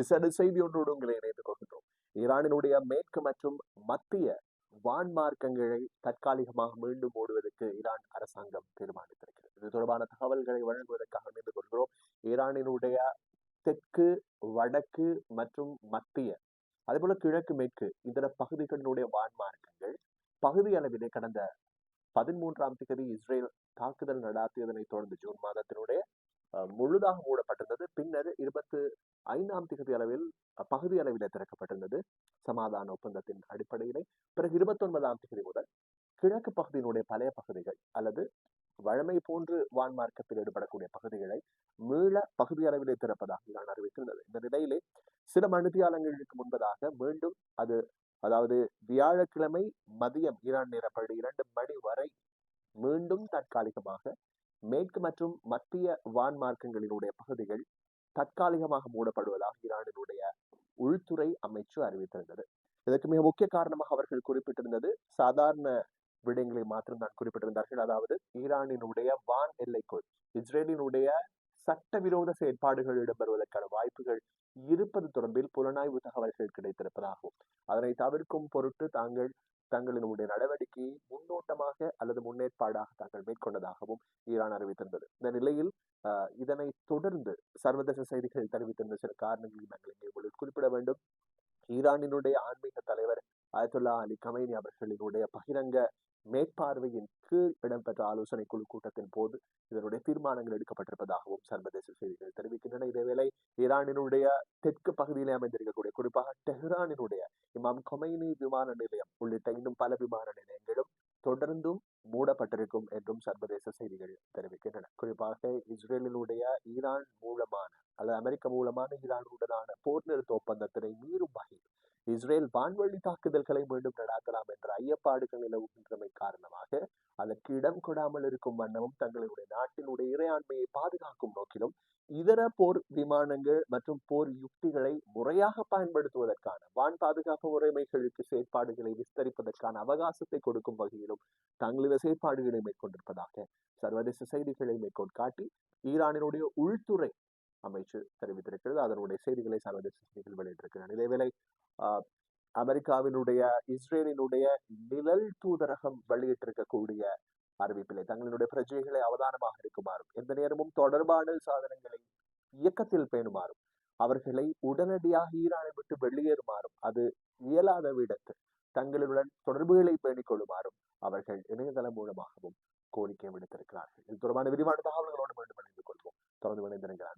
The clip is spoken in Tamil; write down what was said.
விசேட செய்தி ஒன்றோடு உங்களை இணைத்துக் கொள்கின்றோம். ஈரானினுடைய மேற்கு மற்றும் மத்திய வான்மார்க்கங்களை தற்காலிகமாக மீண்டும் மூடுவதற்கு ஈரான் அரசாங்கம் தீர்மானித்திருக்கிறது. இது தொடர்பான தகவல்களை வழங்குவதற்காக இணைந்து கொள்கிறோம். ஈரானினுடைய தெற்கு வடக்கு மற்றும் மத்திய அதேபோல கிழக்கு மேற்கு இதர பகுதிகளினுடைய வான்மார்க்கங்கள் பகுதி அளவிலே கடந்த பதிமூன்றாம் தேதி இஸ்ரேல் தாக்குதல் நடாத்தியதனை தொடர்ந்து ஜூன் மாதத்தினுடைய அஹ், முழுதாக மூடப்பட்டிருந்தது. ஐந்தாம் திகதி அளவில் பகுதி அளவிலே திறக்கப்பட்டிருந்தது. சமாதான ஒப்பந்தத்தின் அடிப்படையிலே பிறகு இருபத்தி ஒன்பதாம் தேதி முதல் கிழக்கு பகுதியினுடைய பழைய பகுதிகள் அல்லது வழமை போன்று வான்மார்க்கத்தில் ஈடுபடக்கூடிய பகுதிகளை மீள பகுதி அளவிலே திறப்பதாக நான் அறிவித்திருந்தது. இந்த நிலையிலே சில மணித்தியாலங்களுக்கு முன்பதாக மீண்டும் அது அதாவது வியாழக்கிழமை மதியம் ஈரான் நேரப்படி இரண்டு மணி வரை மீண்டும் தற்காலிகமாக மேற்கு மற்றும் மத்திய வான்மார்க்கங்களினுடைய பகுதிகள் தற்காலிகமாக மூடப்படுவதாக ஈரானினுடைய உள்துறை அமைச்சு அறிவித்திருந்தது. இதற்கு மிக முக்கிய காரணமாக அவர்கள் குறிப்பிட்டிருந்தது சாதாரண விடயங்களை மாத்திரம்தான் குறிப்பிட்டிருந்தார்கள். அதாவது ஈரானினுடைய வான் எல்லைக்குள் இஸ்ரேலினுடைய சட்டவிரோத செயற்பாடுகள் இடம்பெறுவதற்கான வாய்ப்புகள் இருப்பது தொடர்பில் புலனாய்வு தகவல்கள் கிடைத்திருப்பதாகவும் அதனை தவிர்க்கும் பொருட்டு தாங்கள் தங்களினுடைய நடவடிக்கையை முன்னோட்டமாக அல்லது முன்னேற்பாடாக தாங்கள் மேற்கொண்டதாகவும் ஈரான் அறிவித்திருந்தது. இந்த நிலையில் இதனை தொடர்ந்து சர்வதேச செய்திகள் தெரிவித்திருந்த சில காரணங்களை நாங்கள் இங்கே உங்களுக்கு குறிப்பிட வேண்டும். ஈரானினுடைய ஆன்மீக தலைவர் அயத்துல்லா அலி கமைனி அவர்களினுடைய பகிரங்க மேற்பார்வையின் கீழ் இடம்பெற்ற ஆலோசனை குழு கூட்டத்தின் போது இதனுடைய தீர்மானங்கள் எடுக்கப்பட்டிருப்பதாகவும் சர்வதேச செய்திகள் தெரிவிக்கின்றன. இதேவேளை ஈரானினுடைய தெற்கு பகுதியிலே அமைந்திருக்கக்கூடிய குறிப்பாக டெஹ்ரானினுடைய இமாம் கொமைனி விமான நிலையம் உள்ளிட்ட இன்னும் பல விமான நிலையங்களும் தொடர்ந்தும் மூடப்பட்டிருக்கும் என்றும் சர்வதேச செய்திகள் தெரிவிக்கின்றன. குறிப்பாக இஸ்ரேலினுடைய ஈரான் மூலமான அல்லது அமெரிக்க மூலமான ஈரானுடனான போர் நிறுத்த ஒப்பந்தத்தினை மீறும் வகையில் இஸ்ரேல் வான்வழி தாக்குதல்களை மீண்டும் நடாத்தலாம் என்ற ஐயப்பாடுகள் நிலவுகின்றமை காரணமாக அதற்கு இடம் கொடாமல் இருக்கும் வண்ணமும் தங்களுடைய நாட்டினுடைய இறையாண்மையை பாதுகாக்கும் நோக்கிலும் இதர போர் விமானங்கள் மற்றும் போர் யுக்திகளை முறையாக பயன்படுத்துவதற்கான வான் பாதுகாப்பு முறைமைகளுக்கு செயற்பாடுகளை விஸ்தரிப்பதற்கான அவகாசத்தை கொடுக்கும் வகையிலும் தங்களது செயற்பாடுகளை மேற்கொண்டிருப்பதாக சர்வதேச செய்திகளை மேற்கோள் காட்டி ஈரானினுடைய உள்துறை அமைச்சு தெரிவித்திருக்கிறது. அதனுடைய செய்திகளை சர்வதேச செய்திகள் வெளியிட்டிருக்கின்றன இதேவேளை அமெரிக்காவினுடைய இஸ்ரேலினுடைய நிழல் தூதரகம் வெளியிட்டிருக்கக்கூடிய அறிவிப்பிலே தங்களுடைய பிரஜைகளை அவதானமாக இருக்குமாறும் எந்த நேரமும் தொடர்பான சாதனங்களை இயக்கத்தில் பேணுமாறும் அவர்களை உடனடியாக ஈரானை விட்டு வெளியேறுமாறும் அது இயலாத விடத்து தங்களுடன் தொடர்புகளை பேணிக் கொள்ளுமாறும் அவர்கள் இணையதளம் மூலமாகவும் கோரிக்கை விடுத்திருக்கிறார்கள். இது தொடர்பான விரிவான தகவல்களோடு மீண்டும் இணைந்து கொள்வோம். தொடர்ந்து இணைந்திருங்கள்